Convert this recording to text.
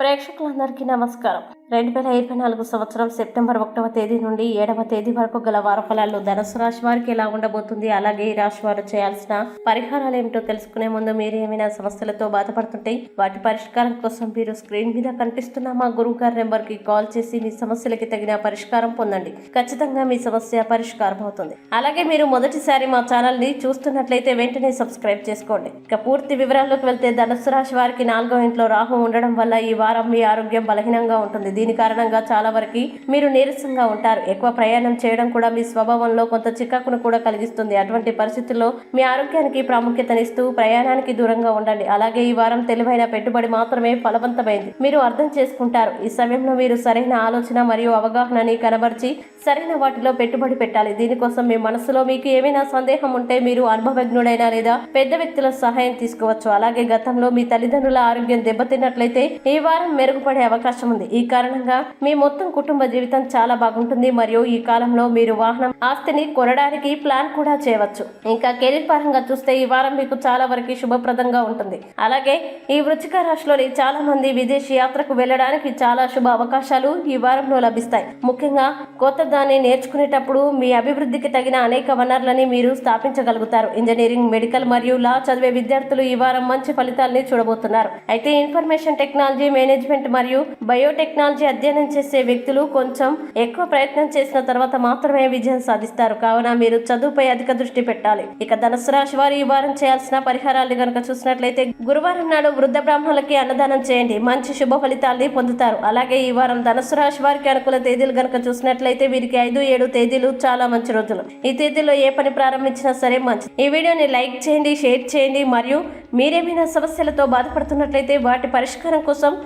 ప్రేక్షకులందరికీ నమస్కారం. రెండు వేల ఇరవై నాలుగు సంవత్సరం సెప్టెంబర్ ఒకటవ తేదీ నుండి ఏడవ తేదీ వరకు గల వారఫలాల్లో ధనుసు రాశి వారికి ఎలా ఉండబోతుంది అలాగే ఈ రాశి వారు చేయాల్సిన పరిహారాలు ఏమిటో తెలుసుకునే ముందు మీరు ఏమైనా సమస్యలతో బాధపడుతుంటే వాటి పరిష్కారం కోసం మీరు స్క్రీన్ మీద కనిపిస్తున్న మా గురువు గారి నెంబర్కి కాల్ చేసి మీ సమస్యలకి తగిన పరిష్కారం పొందండి. ఖచ్చితంగా మీ సమస్య పరిష్కారం అవుతుంది. అలాగే మీరు మొదటిసారి మా ఛానల్ని చూస్తున్నట్లయితే వెంటనే సబ్స్క్రైబ్ చేసుకోండి. ఇక పూర్తి వివరాల్లోకి వెళ్తే ధనుసు రాశి వారికి నాలుగో ఇంట్లో రాహు ఉండడం వల్ల ఈ వారం మీ ఆరోగ్యం బలహీనంగా ఉంటుంది. దీని కారణంగా చాలా వరకు మీరు నీరసంగా ఉంటారు. ఎక్కువ ప్రయాణం చేయడం కూడా మీ స్వభావంలో కొంత చికాకును కూడా కలిగిస్తుంది. అటువంటి పరిస్థితుల్లో మీ ఆరోగ్యానికి ప్రాముఖ్యతనిస్తూ ప్రయాణానికి దూరంగా ఉండండి. అలాగే ఈ వారం తెలివైన పెట్టుబడి మాత్రమే ఫలవంతమైంది. మీరు అర్థం చేసుకుంటారు. ఈ సమయంలో మీరు సరైన ఆలోచన మరియు అవగాహనని కనబరిచి సరైన వాటిలో పెట్టుబడి పెట్టాలి. దీనికోసం మీ మనసులో మీకు ఏమైనా సందేహం ఉంటే మీరు అనుభవజ్ఞుడైన లేదా పెద్ద వ్యక్తుల సహాయం తీసుకోవచ్చు. అలాగే గతంలో మీ తల్లిదండ్రుల ఆరోగ్యం దెబ్బతిన్నట్లయితే ఈ వారం మెరుగుపడే అవకాశం ఉంది. ఈ కారణంగా మీ మొత్తం కుటుంబ జీవితం చాలా బాగుంటుంది. మరియు ఈ కాలంలో మీరు వాహనం ఆస్తిని కొనడానికి ప్లాన్ కూడా చేయవచ్చు. ఇంకా కెరీర్ పరంగా చూస్తే ఈ వారం మీకు చాలా వరకు శుభప్రదంగా ఉంటుంది. అలాగే ఈ వృచ్చిక రాశిలోని చాలా మంది విదేశీ యాత్రకు వెళ్ళడానికి చాలా శుభ అవకాశాలు ఈ వారంలో లభిస్తాయి. ముఖ్యంగా కొత్త దాన్ని నేర్చుకునేటప్పుడు మీ అభివృద్ధికి తగిన అనేక వనరులని మీరు స్థాపించగలుగుతారు. ఇంజనీరింగ్ మెడికల్ మరియు లా చదివే విద్యార్థులు ఈ వారం మంచి ఫలితాలని చూడబోతున్నారు. అయితే ఇన్ఫర్మేషన్ టెక్నాలజీ మేనేజ్మెంట్ మరియు బయోటెక్నాలజీ అధ్యయనం చేసే వ్యక్తులు కొంచెం ఎక్కువ ప్రయత్నం చేసిన తర్వాత మాత్రమే విజయం సాధిస్తారు. కావున మీరు చదువుపై అధిక దృష్టి పెట్టాలి. ఇక ధనుసు రాశి వారు ఈ వారం చేయాల్సిన పరిహారాలు కనుక చూసినట్లయితే గురువారం నాడు వృద్ధ బ్రాహ్మణులకి అన్నదానం చేయండి. మంచి శుభ ఫలితాల్ని పొందుతారు. అలాగే ఈ వారం ధనుసు రాశి వారికి అనుకూల తేదీలు గనక చూసినట్లయితే వీరికి ఐదు ఏడు తేదీలు చాలా మంచి రోజులు. ఈ తేదీలో ఏ పని ప్రారంభించినా సరే మంచి ఈ వీడియోని లైక్ చేయండి షేర్ చేయండి. మరియు మీరేమైనా సమస్యలతో బాధపడుతున్నట్లయితే వాటి పరిష్కారం కోసం